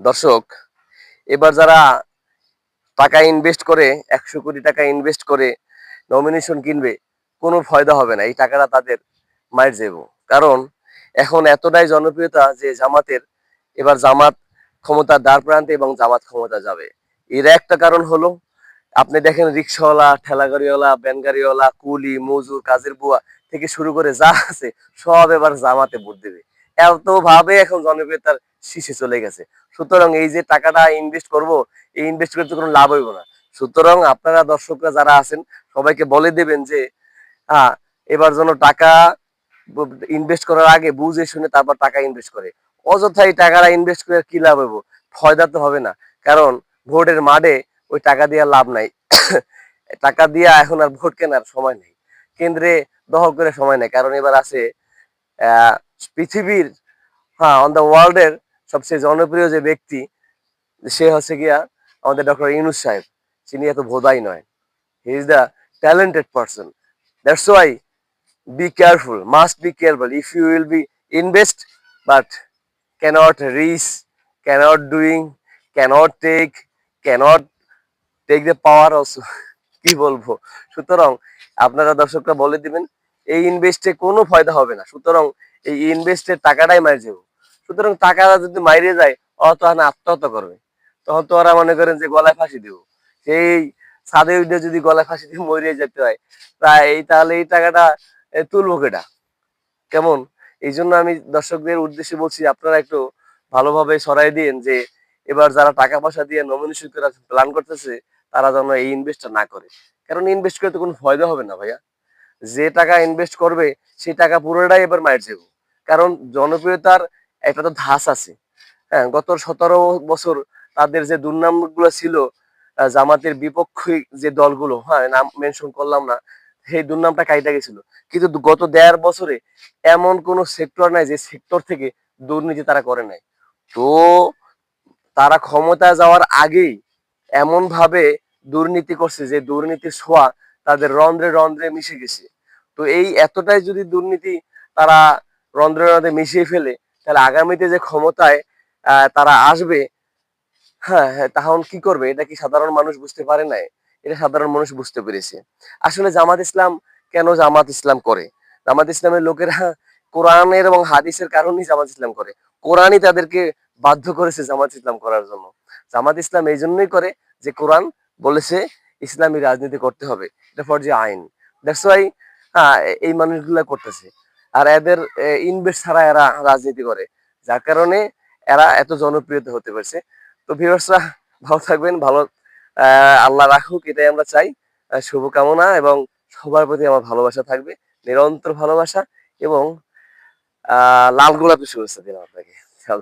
দর্শক, এবার যারা টাকা ইনভেস্ট করে, একশো কোটি টাকা ইনভেস্ট করে নমিনেশন কিনবে, কোনো ফায়দা হবে না, এই টাকাটা তাদের মায়ের যাব কারণ এখন এতটাই জনপ্রিয়তা যে জামাতের, এবার জামাত ক্ষমতা দ্বার প্রান্তে এবং জামাত ক্ষমতা যাবে। এর একটা কারণ হলো, আপনি দেখেন রিক্সাওয়ালা, ঠেলাগাড়িওয়ালা, ব্যানগাড়িওয়ালা, কুলি, মজুর, কাজের বুয়া থেকে শুরু করে যা আছে, সব এবার জামাতে ভোট দেবে। এত ভাবে এখন জনপ্রিয়তার শীর্ষে চলে গেছে। সুতরাং এই যে টাকাটা ইনভেস্ট করব এই ইনভেস্ট করতে কোনো লাভ হইব না। সুতরাং আপনারা দর্শকরা যারা আছেন সবাইকে বলে দেবেন যে হ্যাঁ এবার যেন টাকা ইনভেস্ট করার আগে বুঝে শুনে তারপর টাকা ইনভেস্ট করে। অযথা এই টাকাটা ইনভেস্ট করে কি লাভ হইব? ফয়দা তো হবে না। কারণ ভোটের মাঠে ওই টাকা দিয়ে লাভ নাই। টাকা দিয়ে এখন আর ভোট কেনার সময় নেই। কেন্দ্রে দখল করে সময় নেই। কারণ এবার আছে আহ, পৃথিবীর হ্যাঁ অন দ্য ওয়ার্ল্ডের সবচেয়ে জনপ্রিয় যে ব্যক্তি, সে হচ্ছে গিয়া আমাদের ডক্টর ইউনুস সাহেব। তিনি এত ভোদাই নয়। He is the talented person that's why be careful, must be careful if you will be invest, but cannot reach cannot doing, cannot take cannot take the power also কি বলব? সুতরাং আপনারা দর্শকরা বলে দিবেন, এই ইনভেস্টে কোনো ফায়দা হবে না। সুতরাং এই ইনভেস্টের টাকাটাই মার যাব। সুতরাং টাকাটা যদি মাইরে যায়, অত না আত্মহত্যা করবে। তখন তো ওরা মনে করেন যে গলায় ফাঁসি দিব। সেই সাদে উঠে যদি গলায় ফাঁসি দিয়ে মরিয়ে যেতে হয়, তাই তাহলে এই টাকাটা তুলবো কেটা কেমন? এই জন্য আমি দর্শকদের উদ্দেশ্যে বলছি, আপনারা একটু ভালোভাবে সরাই দিন যে এবার যারা টাকা পয়সা দিয়ে নমিনেশন করার প্ল্যান করতেছে, তারা যেন এই ইনভেস্টটা না করে। কারণ ইনভেস্ট করে তো কোনো ফায়দা হবে না ভাইয়া। যে টাকা ইনভেস্ট করবে সেই টাকা পুরোটাই এবার মায়ের যাব। কারণ জনপ্রিয়তার একটা তো ধাস আছে। হ্যাঁ গত সতেরো বছর তাদের যে দুর্নামগুলো ছিল জামাতের বিপক্ষে যে দলগুলো হ্যাঁ নাম মেনশন করলাম না, সেই দুর্নামটা কাইটা গেছিল। কিন্তু গত দেড় বছরে এমন কোন সেক্টর নাই যে সেক্টর থেকে দুর্নীতি তারা করে নাই। তো তারা ক্ষমতায় যাওয়ার আগেই এমন ভাবে দুর্নীতি করছে যে দুর্নীতির ছোঁয়া তাদের রন্ধ্রে রন্ধ্রে মিশে গেছে। তো এই এতটাই যদি দুর্নীতি তারা রন্ধ্রে রন্ধ্রে মিশিয়ে ফেলে তাহলে আগামীতে যে ক্ষমতায় তারা আসবে হ্যাঁ হ্যাঁ তখন কি করবে? এটা কি সাধারণ মানুষ বুঝতে পারে নাই? এটা সাধারণ মানুষ বুঝতে পেরেছে। আসলে জামাত ইসলাম কেন জামাত ইসলাম করে? জামাত ইসলামের লোকেরা কোরআনের এবং হাদিসের কারণেই জামাত ইসলাম করে। কোরআনই তাদেরকে বাধ্য করেছে জামাত ইসলাম করার জন্য। জামাত ইসলাম এই জন্যই করে যে কোরআন বলেছে ইসলামী রাজনীতি করতে হবে। এটা ফর যে আইন দ্যাটস এই মানুষগুলা করতেছে। আর এদের ইনভেস্ট ছাড়া এরা রাজনীতি করে। যার কারণে এরা এত জনপ্রিয়তা হতে পারছে। তো ভিউয়ার্সরা ভালো থাকবেন, ভালো আল্লাহ রাখুক, এটাই আমরা চাই। শুভকামনা এবং সবার প্রতি আমার ভালোবাসা থাকবে। নিরন্তর ভালোবাসা এবং লাল গোলাপের শুভেচ্ছা দিলাম আপনাকে।